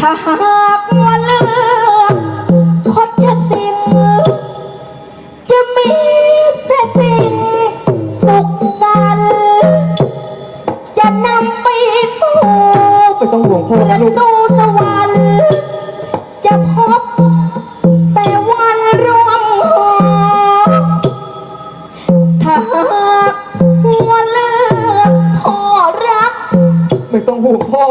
ถ้าหากว่าเลือกคดจะสิ่ง จะมีแต่สิ่งสุขสันต์จะนำไปสู่ไม่ต้องห่วงพ่อปนะระลูก ตูสวรรค์จะพบแต่วันรวมหอ ถ้าหากว่าเลือกพ่อรัก ไม่ต้องห่วงพ่อ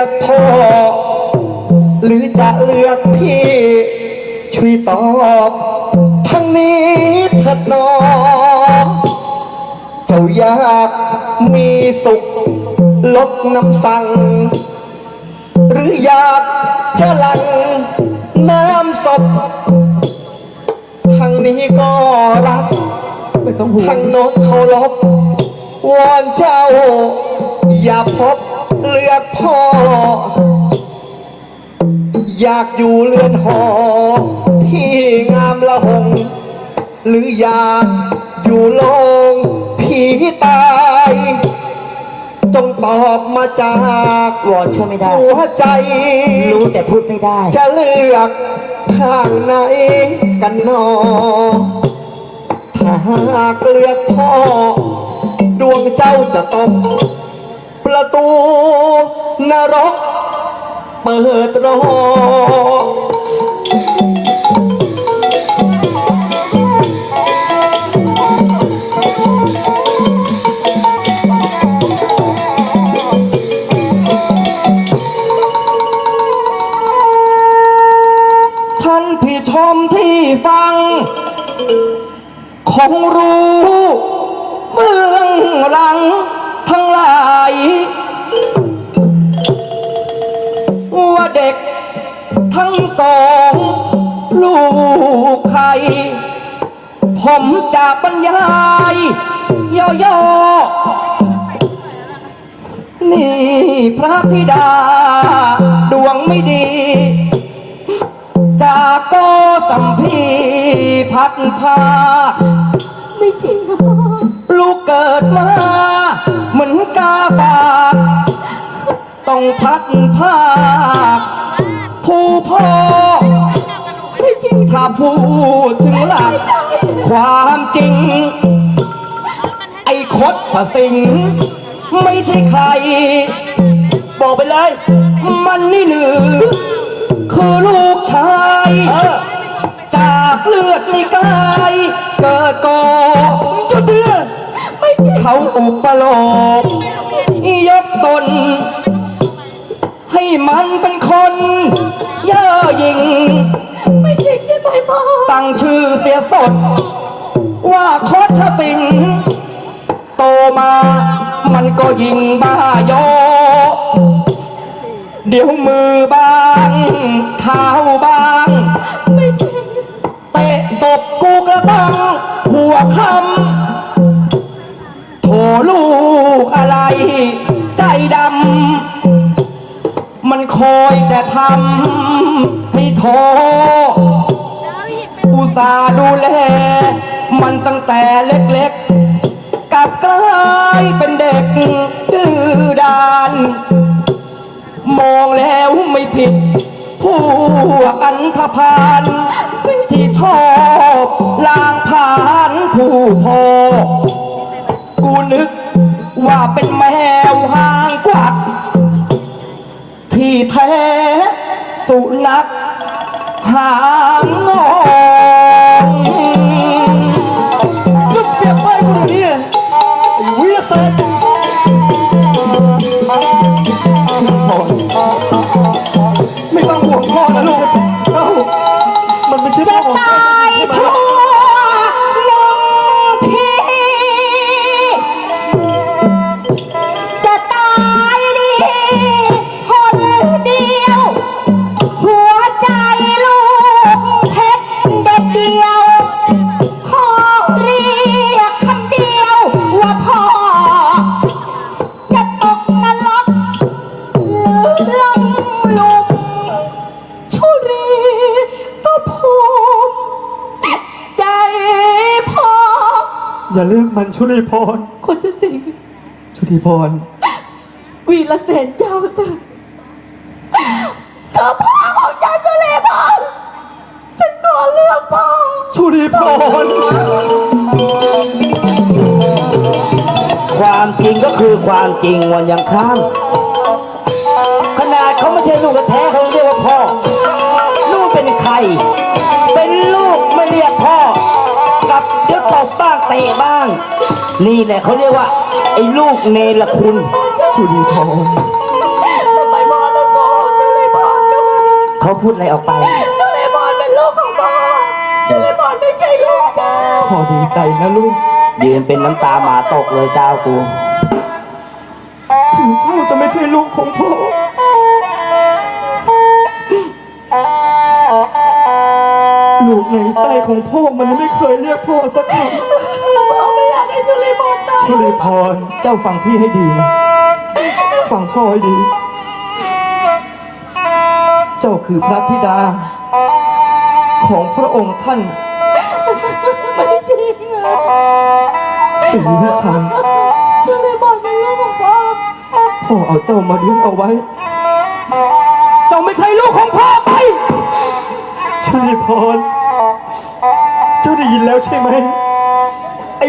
อกพ่อ หรือจะเลือกพี่ ช่วยตอบทั้งนี้ถิดนอเจ้าอยากมีสุขลดน้ำสั่ง หรืออยากจะหลังน้ำศพทางนี้ก็รักไม่ต้องห่วทางงโน้นเคารพวอนเจ้า อย่าพบเลือกพ่อ อยากอยู่เรือนหอ ที่งามละหง หรืออยากอยู่โลงผีตาย จงตอบมาจากวอนช่วยไม่ได้ หัวใจ รู้แต่พูดไม่ได้ จะเลือกข้างไหนกันหนอ ถ้าหากเลือกพ่อ ดวงเจ้าจะตกประตูนรกเปิดรอ สอง ลูกใคร ผมจะบรรยายย่อๆนี่พระธิดา ดวงไม่ดี จากก็สัมพีพัดพา ไม่จริงค่ะพ่อ ลูกเกิดมา เหมือนกาบาต้องพัดภา ผู้พ่อไม่จริงถ้าพูดถึงหลักไม่ใช่ความจริง ไอ้คดจะสิงไม่ใช่ใคร บอกไปเลย มันนี่หรือคือลูกชาย จากเลือดในกายเกิดก่อนจะเตือไม่จริงเขาอุปโลกยกตน ให้มันเป็นคน หยิ่งไม่จริงใช่ไหมพ่อตั้งชื่อเสียสด ว่าโคชสิงห์โตมา มันก็ยิงบ้ายอเดี๋ยวมือบางเท้าบาง ไม่จริงเตะตบกูกระตัง หัวคำโถลูกอะไร ใจดำมันคอยแต่ทำ ให้โทอุตส่าห์ดูแล มันตั้งแต่เล็กๆกลับกลายเป็นเด็กดื้อดาน มองแล้วไม่ผิด ผู้อันธพาลที่ชอบลางผ่านผู้พอกูนึกว่าเป็นแมวหาง ห เลือกมันชุลีพร คนจะสิงชุติพร วีรเสนเจ้าสึกเธอพ่อของเจ้าชุลีพรฉันขอเลือกพ่อชุลีพร ความจริงก็คือความจริงวันยังข้ามขนาดเขาไม่ใช่ลูกแท้ๆเขายังเรียกว่าพ่อลูกเป็นใคร นี่แหละเขาเรียกว่า ไอ้ลูกเนรคุณชุติพรทำไมพ่อต้องโกหกชุลีพรด้วยเขาพูดอะไรออกไปชุลีพรเป็นลูกของพ่อชุลีพรไม่ใช่ลูกเจ้าพ่อดีใจนะลูก ยืนเป็นน้ำตาหมาตกเลยเจ้ากู ถึงเจ้าจะไม่ใช่ลูกของพ่อ ลูกในไส้ของพ่อมันไม่เคยเรียกพ่อสักคพ่ ชุลีพร เจ้าฟังพี่ให้ดีนะ ฟังพ่อให้ดี เจ้าคือพระธิดา ของพระองค์ท่าน ไม่จริงอะศรีวิชัยชุลีพรเป็นลูกของพ่อ พ่อเอาเจ้ามาเลี้ยงเอาไว้ เจ้าไม่ใช่ลูกของพ่อไปชุลีพร เจ้าได้ยินแล้วใช่ไหม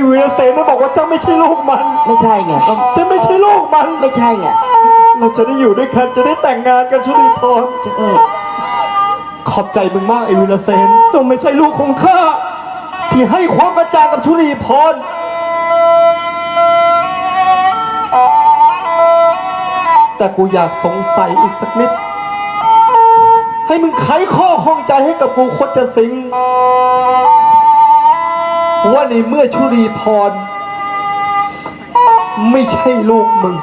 วิรเสนมันบอกว่าเจ้าไม่ใช่ลูกมันไม่ใช่ไงก็เจะไม่ใช่ลูกมัน ไม่ใช่ไงเราจะได้อยู่ด้วยกันจะได้แต่งงานกันชุลีพรเออขอบใจมึงมากไอ้วิรเสนเจ้าไม่ใช่ลูกของข้าที่ให้ความกระจ่างกับชุลีพรแต่กูอยากสงสัยอีกสักนิด ให้มึงไขข้อข้องใจให้กับกูคดจะสิง ว่าในเมื่อชุลีพร ไม่ใช่ลูกมึง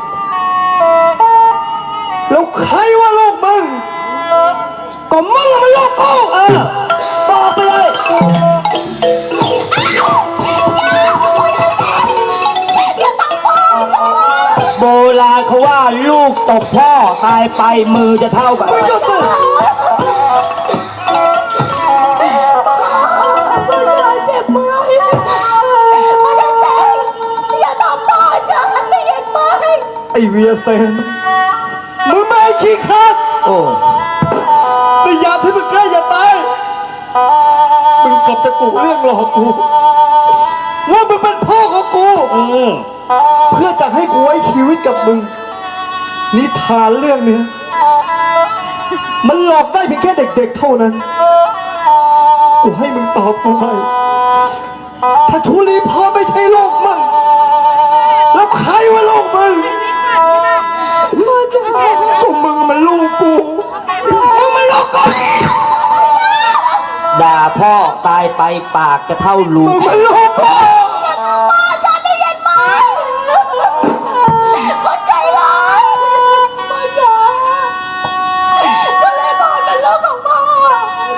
แล้วใครว่าลูกมึง ก็มึงมันลูกกูเออบอกไปเลยโบราณเขาว่าลูกตกพ่อตายไปมือจะเท่ากับไม่หยุดเลยพ่ ไอเวียเซนมึงไม่ให้ขี้ขาดโอ้แต่ยามที่มึงใกล้จะตายมึงกลับจะกุเรื่องหลอกกูว่ามึงเป็นพ่อของกูอืมเพื่อจะให้กูไว้ชีวิตกับมึง นิทานเรื่องเนี้ยมันหลอกได้เพียงแค่เด็ก ๆ เท่านั้น กูให้มึงตอบกูไปถ้าชูลีพอไม่ใช่ลูกมึง แล้วใครว่าลูกมึง ก็มึงมันลูกกู มึงมันลูกกู ด่าพ่อตายไปปากจะเท่ารูมึงมันลูกกูฉันได้ยินไหมคนใจร้ายพ่อจ๋าชุลีพรเป็นลูกของพ่อ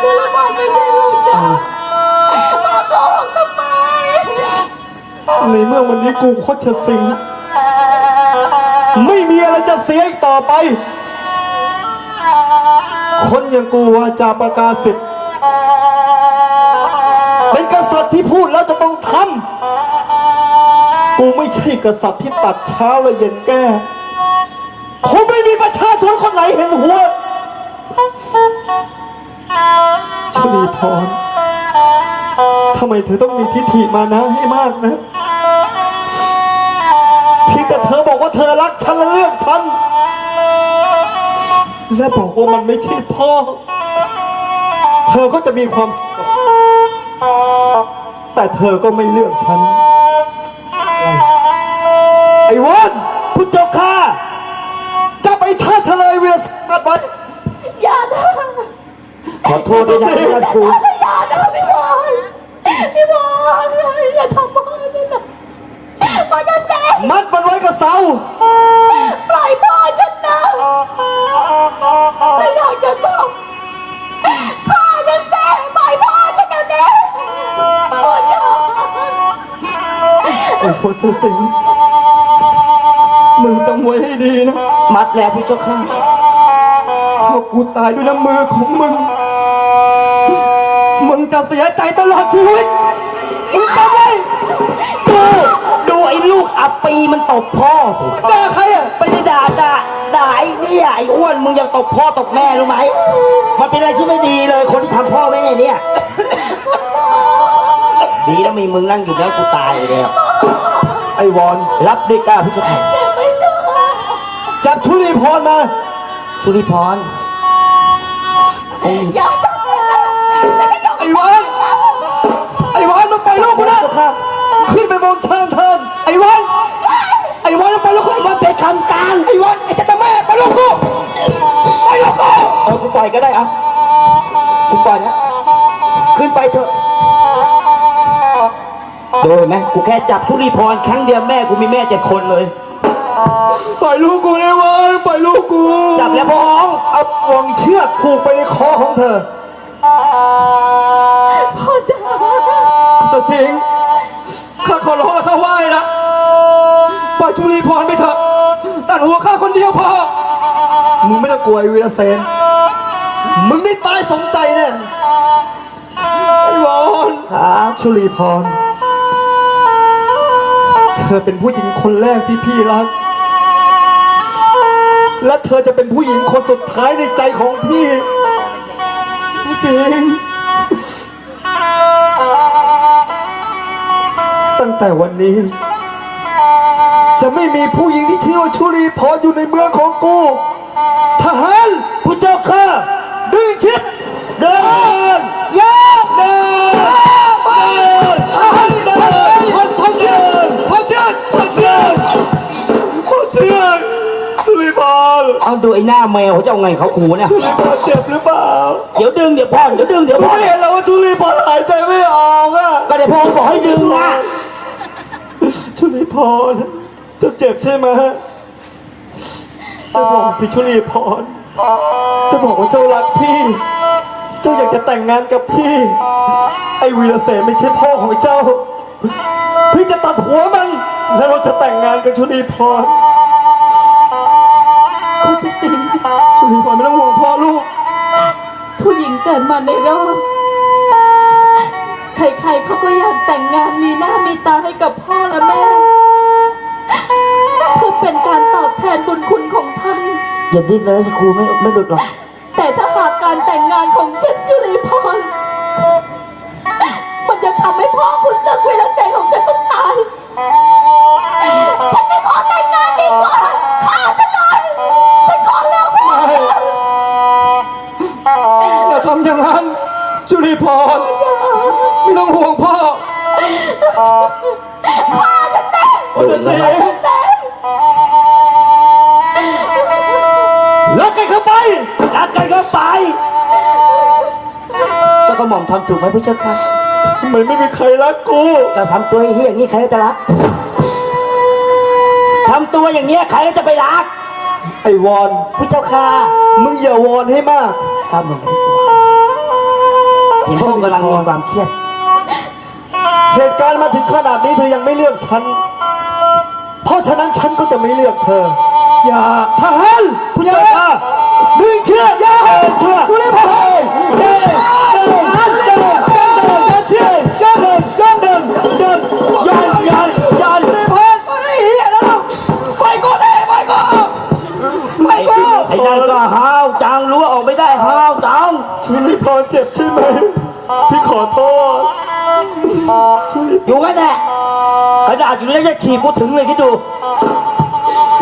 ชุลีพรไม่ใช่ลูกเจ้าพ่อโกหกทำไม ในเมื่อวันนี้กูโคตรสิง ไม่มีอะไรจะเสียอีกต่อไป คนอย่างกูวาจาประกาศสิทธิ์เป็นกษัตริย์ที่พูดแล้วจะต้องทำกูไม่ใช่กษัตริย์ที่ตัดเช้าและเย็นแก้คงไม่มีประชาชนคนไหนเห็นหัวชลีพรทำไมเธอต้องมีทิฐิมานะให้มากนะ รักฉันและเลือกฉัน และบอกว่ามันไม่ใช่พ่อ เธอก็จะมีความสุขกับแต่เธอก็ไม่เลือกฉัน ไอ้วอนพุทธเจ้าข้าจับไอ้ท่าเฉลยเวียนสัตว์ไว้อย่านะขอโทษด้วยนะที่รักครูอย่านะพี่บอลพี่บอลอย่าทำพ่อฉันนะพ่อฉันแดงมัดมัน โคชสิงห์มึงจำไว้ให้ดีนะ มัดแล้วพุทธเจ้าข้าถ้ากูตายด้วยน้ำมือของมึง มึงจะเสียใจตลอดชีวิต มึงจำไว้ดูดูไอ้ลูกอับปีมันตบพ่อสิด่าใครอะไม่ได้ด่าด่าด่าไอ้เนี่ยไอ้อ้วนมึงยังตบพ่อตบแม่รู้ไหม มันเป็นอะไรที่ไม่ดีเลยคนที่ทำพ่อแม่เนี่ย ดีนะมีมึงนั่งอยู่แล้วกูตายเลยแล้ว ไอ้วอนรับด้วยกล้าพิจารณาเจ็บไหมจ๊ะจับชุลีพรมา ชุลิพรอย่าจับฉันนะฉันจะอยู่ไอ้วานไอ้วานมึงปล่อยลูกกูนะเจ้าข้าขึ้นไปบนเชิงเทินไอ้วานไอ้วานมึงปล่อยลูกกูมันเป็นคำสั่งไอ้วานไอ้เจ้าแม่ปล่อยลูกกูปล่อยลูกกูเออกูปล่อยก็ได้อะกูปล่อยนะขึ้นไปเถอะ ดูเห็นไหมกูแค่จับชุลีพรครั้งเดียวแม่กูมีแม่เจ็ดคนเลย ปล่อยลูกกูเลยวานปล่อยลูกกูจับแล้วพระองค์เอาวงเชือกผูกไปในคอของเธอพ่อจ๋าตาสิงห์ข้าขอร้องแล้วข้าไหว้ละปล่อยชุลีพรไปเถอะตัดหัวข้าคนเดียวพอมึงไม่ต้องกลัวไอ้วีรเสนมึงได้ตายสมใจแน่ไอ้วานครับชุลีพรเธอเป็นผู้หญิงคนแรกที่พี่รัก และเธอจะเป็นผู้หญิงคนสุดท้ายในใจของพี่เสียงตั้งแต่วันนี้ จะไม่มีผู้หญิงที่ชื่อว่าชุลีพรอยู่ในเมืองของกูทหารพุทธเจ้าข้าดึงชิดเดินยาเดิน เอาดูไอ้หน้าแมวเขาจะเอาไงเขาขู่เนี่ยชุลีพรเจ็บหรือเปล่าเดี๋ยวดึงเดี๋ยวพ่อนเดี๋ยวดึงเดี๋ยวมึงพ่อนไม่เห็นเหรอว่าชุลีพรหายใจไม่ออกอะก็เดี๋ยวพ่อบอกให้ดึงนะชุลีพรเจ้าเจ็บใช่ไหมเจะบอกสิชุลีพรเจะบอกว่าเจ้ารักพี่ เจ้าอยากจะแต่งงานกับพี่ ไอ้วีรเสนไม่ใช่พ่อของเจ้า พี่จะตัดหัวมัน แล้วเราจะแต่งงานกับชุลีพรคุณ จะสิงชุลีพรไม่ต้องห่วงพ่อลูก ผู้หญิงเกิดมาในโลกใครๆเขาก็อยากแต่งงานมีหน้ามีตาให้กับพ่อและแม่ เพื่อเป็นการตอบแทนบุญคุณของท่าน อย่าดิ้นเลยสิครูไม่ไม่หลุดหรอก โดนเสีแล้ยวงแต่งแล้วกันเข้าไปรักกันก็ไปเจ้ากระหม่อมทำถูกไหมพระเจ้าค่ะทำไมไม่มีใครรักกูเราทำตัวเฮี้ยอย่างนี้ใครจะรักทำตัวอย่างเงี้ยใครจะไปรัก ไอ้วอนพระเจ้าค่ะมึงอย่าวอนให้มากครับมึงไม่ได้ตัวเห็นพวกมึงกำลังมีความเครียด เหตุการณ์มาถึงขนาดนี้เธอยังไม่เลือกฉันเพราะฉะ นั้นฉันก็จะไม่เลือกเธอ อย่าทหารพระเจ้าค่ะดึงเชือกเชื่อชุลีพรเดินเดินทหารเดินเดินเดินเชือกยันยันเดินเดินยันยันยันชุลีพรไอ้เหี้ยนั่นน่ะไปก่อนเลยไปก่อนไปไอ้ก่อนไอ้นั่นก็ห้าวจังรู้ว่าออกไม่ได้ห้าวจังชุลีพรเจ็บใช่ไหมพี่ขอโทษชุลีอยู่กันแหละ ขนาดอยู่แล้วจะขี่กูถึงเลยคิดดูรี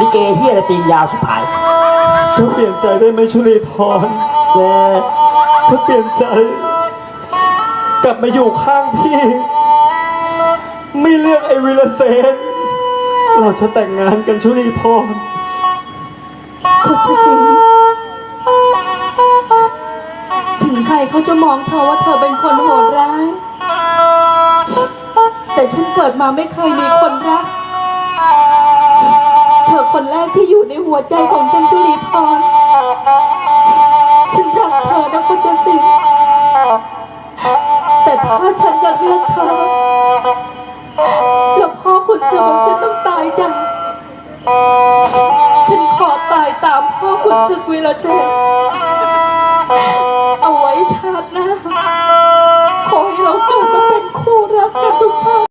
ลิเกเฮียอะไรตีนยาวชิบหายเจ้าเปลี่ยนใจได้ไหมชุลีพรแม่ถ้าเปลี่ยนใจ กลับมาอยู่ข้างพี่ ไม่เลือกไอ้วิลเซนเราจะแต่งงานกันชุลีพรโคชสิงห์ถึงใครเขาจะมองเธอว่าเธอเป็นคนโหดร้าย แต่ฉันเกิดมาไม่เคยมีคนรัก เธอคนแรกที่อยู่ในหัวใจของฉันชุลีพร ฉันรักเธอนะโคชสิงแต่ถ้าฉันจะเลือกเธอ แล้วพ่อคุณคือของฉันต้องตายจากฉันขอตายตามพ่อคุณตึกวิลเดนเอาไว้ชาติหน้าขอให้เราเกิดมาเป็นคู่รักกันทุกชาติ